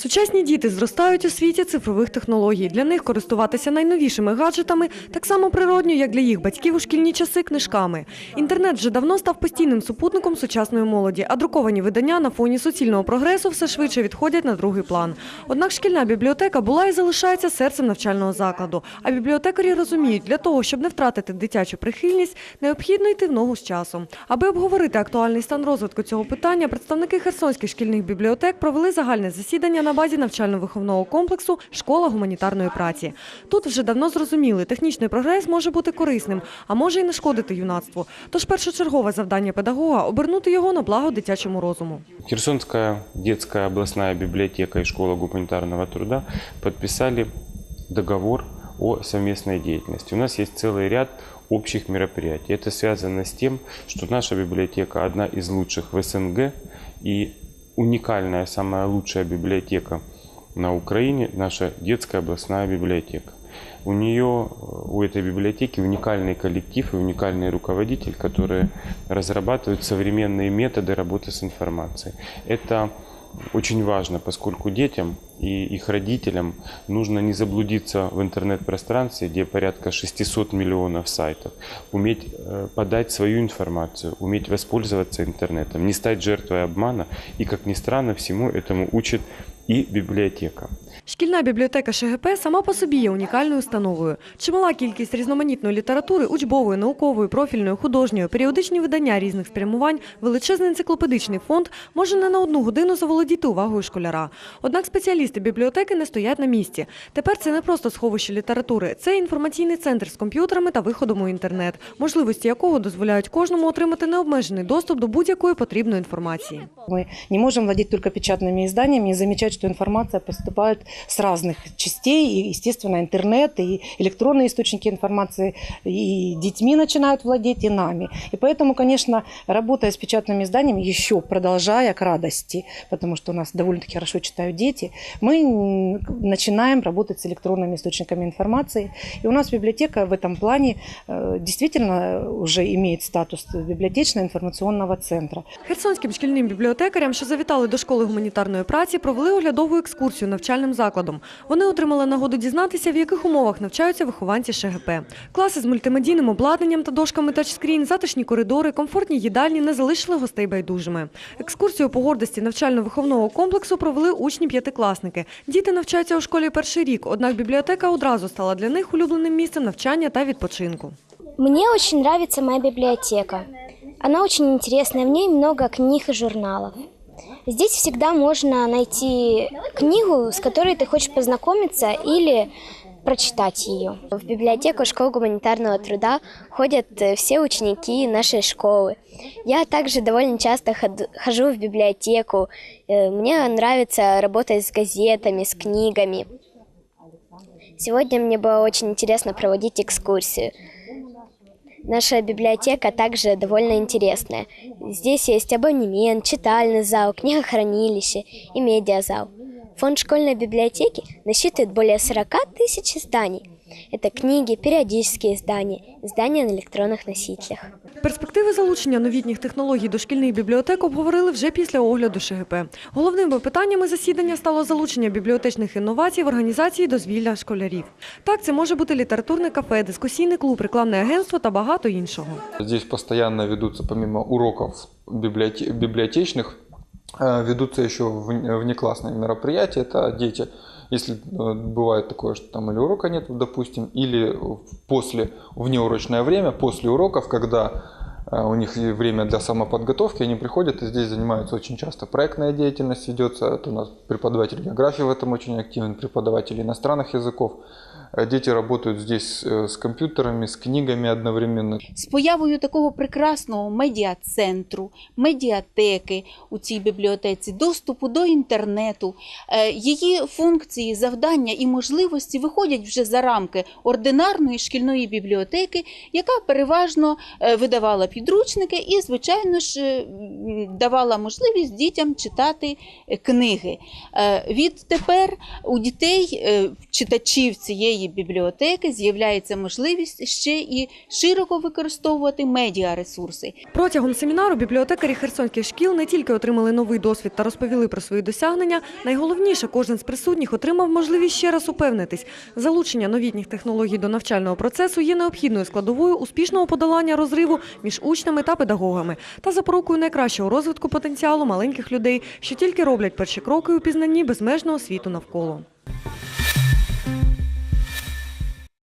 Сучасні діти зростають у світі цифрових технологій. Для них користуватися найновішими гаджетами так само природньо, як для їх батьків у шкільні часи книжками. Інтернет вже давно став постійним супутником сучасної молоді, а друковані видання на фоні суцільного прогресу все швидше відходять на другий план. Однак шкільна бібліотека була і залишається серцем навчального закладу. А бібліотекарі розуміють, для того, щоб не втратити дитячу прихильність, необхідно йти в ногу з часом. Аби обговорити актуальний стан розвитку цього питання, представники херсонських шкільних бібліотек провели загальне засідання на базі навчально-виховного комплексу Школа гуманітарної праці. Тут вже давно зрозуміли, технічний прогрес може бути корисним, а може й нашкодити юнацтву. Тож першочергове завдання педагога обернути його на благо дитячому розуму. Херсонская детская областная библиотека и школа гуманитарного труда подписали договор о совместной деятельности. У нас есть целый ряд общих мероприятий. Это связано с тем, что наша библиотека одна из лучших в СНГ и уникальная, самая лучшая библиотека на Украине, наша детская областная библиотека. У нее, у этой библиотеки уникальный коллектив и уникальный руководитель, которые разрабатывают современные методы работы с информацией. Это очень важно, поскольку детям и их родителям нужно не заблудиться в интернет-пространстве, где порядка 600 миллионов сайтов, уметь э, подать свою информацию, уметь воспользоваться интернетом, не стать жертвой обмана. И, как ни странно, всему этому учит и библиотека. Шкільна бібліотека ШГП сама по собі є унікальною установою. Чимала кількість різноманітної літератури, учбової, наукової, профільної, художньої, періодичні видання різних спрямувань, величезний енциклопедичний фонд може не на одну годину заволодіти увагою школяра. Однак спеціалісти бібліотеки не стоять на місці. Тепер це не просто сховище літератури, це інформаційний центр з комп'ютерами та виходом у інтернет, можливості якого дозволяють кожному отримати необмежений доступ до будь-якої потрібної інформації. Мы не можем владеть только печатными изданиями и замечать, что информация поступает с разных частей. И, естественно, интернет и электронные источники информации и детьми начинают владеть, и нами. И поэтому, конечно, работая с печатными изданиями, еще продолжая к радости, потому что у нас довольно-таки хорошо читают дети, мы м, начинаем работать с электронными источниками информации. И у нас библиотека в этом плане э, действительно уже имеет статус библиотечно-информационного центра. Херсонським шкільним бібліотекарям, що завітали до школи гуманітарної праці, провели оглядову екскурсію навчальним закладом. Вони отримали нагоду дізнатися, в яких умовах навчаються вихованці ШГП. Класи з мультимедійним обладнанням та дошками тачскрін, затишні коридори, комфортні їдальні не залишили гостей байдужими. Екскурсію по гордості навчально-виховного комплексу провели учні п'ятикласники. Діти навчаються у школі перший рік, однак бібліотека одразу стала для них улюбленим місцем навчання та відпочинку. Мені дуже подобається моя бібліотека. Вона дуже цікава, в ній багато книг і журналів. Здесь всегда можно найти книгу, с которой ты хочешь познакомиться или прочитать ее. В библиотеку школы гуманитарного труда ходят э, все ученики нашей школы. Я также довольно часто хожу в библиотеку. Э, Мне нравится работать с газетами, с книгами. Сегодня мне было очень интересно проводить экскурсию. Наша библиотека также довольно интересная. Здесь есть абонемент, читальный зал, книгохранилище и медиазал. Фонд школьной библиотеки насчитывает более 40 тысяч изданий. Это книги, периодические издания, издания на электронных носителях. Перспективи залучення новітніх технологій до шкільних бібліотек обговорили вже після огляду ШГП. Головними питаннями засідання стало залучення бібліотечних інновацій в організації дозвілля школярів. Так, це може бути літературне кафе, дискусійний клуб, рекламне агентство та багато іншого. Здесь постоянно ведутся, помимо уроков библиоте- библиотечных, э, ведутся еще вне- внеклассные мероприятия. Это дети, если э, бывает такое, что там или урока нет, допустим, или после внеурочное время, после уроков, когда э, у них время для самоподготовки, они приходят и здесь занимаются очень часто. Проектная деятельность ведется, это у нас преподаватель географии в этом очень активен, преподаватель иностранных языков. Дети работают здесь э, с компьютерами, с книгами одновременно. з появою такого прекрасного медіа-центру, медіатеки у цій бібліотеці, доступу до інтернету, е, її функції, завдання і можливості виходять вже за рамки ординарної шкільної бібліотеки, яка переважно е, видавала підручники і, звичайно ж, е, давала можливість дітям читати книги. Відтепер у дітей, читачів цієї цієї бібліотеки з'являється можливість ще і широко використовувати медіаресурси. Протягом семінару бібліотекарі херсонських шкіл не тільки отримали новий досвід та розповіли про свої досягнення. Найголовніше, кожен з присутніх отримав можливість ще раз упевнитись. Залучення новітніх технологій до навчального процесу є необхідною складовою успішного подолання розриву між учнями та педагогами та запорукою найкращого розвитку потенціалу маленьких людей, що тільки роблять перші кроки у пізнанні безмежного світу навколо.